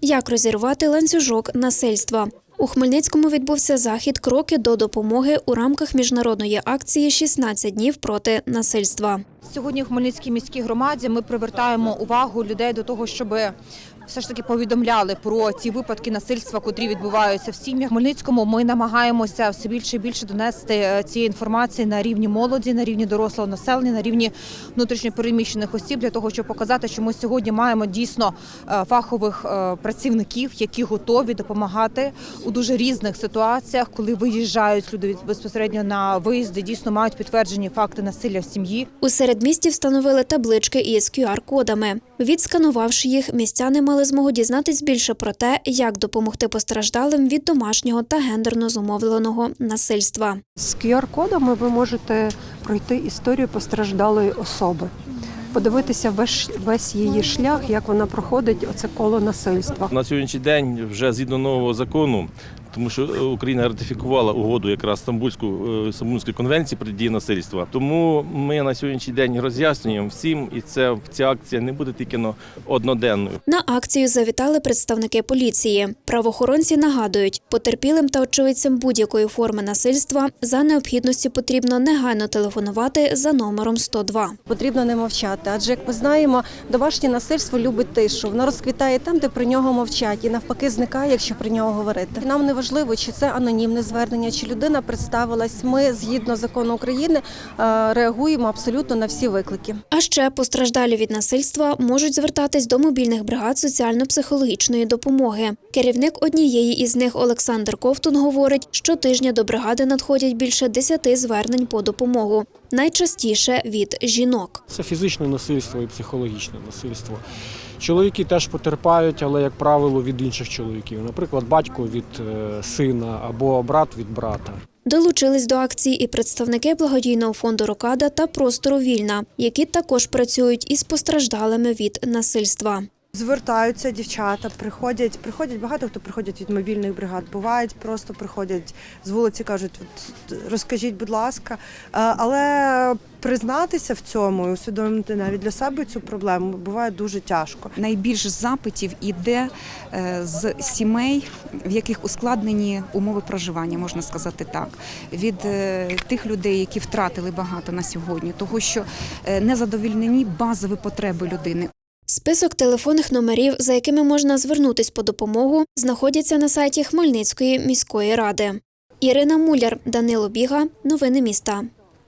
Як розірвати ланцюжок насильства? У Хмельницькому відбувся захід Кроки до допомоги у рамках міжнародної акції «16 днів проти насильства. Сьогодні в Хмельницькій міській громаді ми привертаємо увагу людей до того, щоб все ж таки повідомляли про ті випадки насильства, котрі відбуваються в сім'ях. Хмельницькому ми намагаємося все більше і більше донести е, цієї інформації на рівні молоді, на рівні дорослого населення, на рівні внутрішньопереміщених осіб для того, щоб показати, що ми сьогодні маємо дійсно е, фахових е, працівників, які готові допомагати у дуже різних ситуаціях, коли виїжджають люди безпосередньо на виїзди, дійсно мають підтверджені факти насилля в сім'ї. У середмісті встановили таблички із QR-кодами. Відсканувавши їх, містяни мали змогу дізнатись більше про те, як допомогти постраждалим від домашнього та гендерно зумовленого насильства. З QR-кодами ви можете пройти історію постраждалої особи, подивитися весь, весь її шлях, як вона проходить оце коло насильства. На сьогоднішній день вже згідно нового закону, тому що е, Україна ратифікувала угоду якраз Стамбульську е, Стамбульської конвенції про дії насильства. Тому ми на сьогоднішній день роз'яснюємо всім, і це ця акція не буде тільки но одноденною. На акцію завітали представники поліції. Правоохоронці нагадують, потерпілим та очевидцям будь-якої форми насильства за необхідності потрібно негайно телефонувати за номером 102. Потрібно не мовчати, адже як ми знаємо, домашнє насильство любить тишу. Воно розквітає там, де про нього мовчать, і навпаки зникає, якщо про нього говорити. Нам не важливо, чи це анонімне звернення, чи людина представилась. Ми згідно закону України е, реагуємо абсолютно на всі виклики. А ще постраждалі від насильства можуть звертатись до мобільних бригад соціально-психологічної допомоги. Керівник однієї із них Олександр Ковтун говорить, що тижня до бригади надходять більше 10 звернень по допомогу, найчастіше від жінок. Це фізичне насильство і психологічне насильство. Чоловіки теж потерпають, але, як правило, від інших чоловіків. Наприклад, батько від е, сина або брат від брата. Долучились до акції і представники благодійного фонду Рокада та простору Вільна, які також працюють із постраждалими від насильства. Звертаються дівчата, приходять, приходять багато хто приходять від мобільних бригад. Бувають, просто приходять з вулиці, кажуть, розкажіть, будь ласка. Е, Але признатися в цьому і усвідомити навіть для себе цю проблему буває дуже тяжко. Найбільше запитів іде е, з сімей, в яких ускладнені умови проживання, можна сказати так, від е, тих людей, які втратили багато на сьогодні, того що не задовільнені базові потреби людини. Список телефонних номерів, за якими можна звернутись по допомогу, знаходяться на сайті Хмельницької міської ради. Ірина Муляр, Данило Біга, новини міста.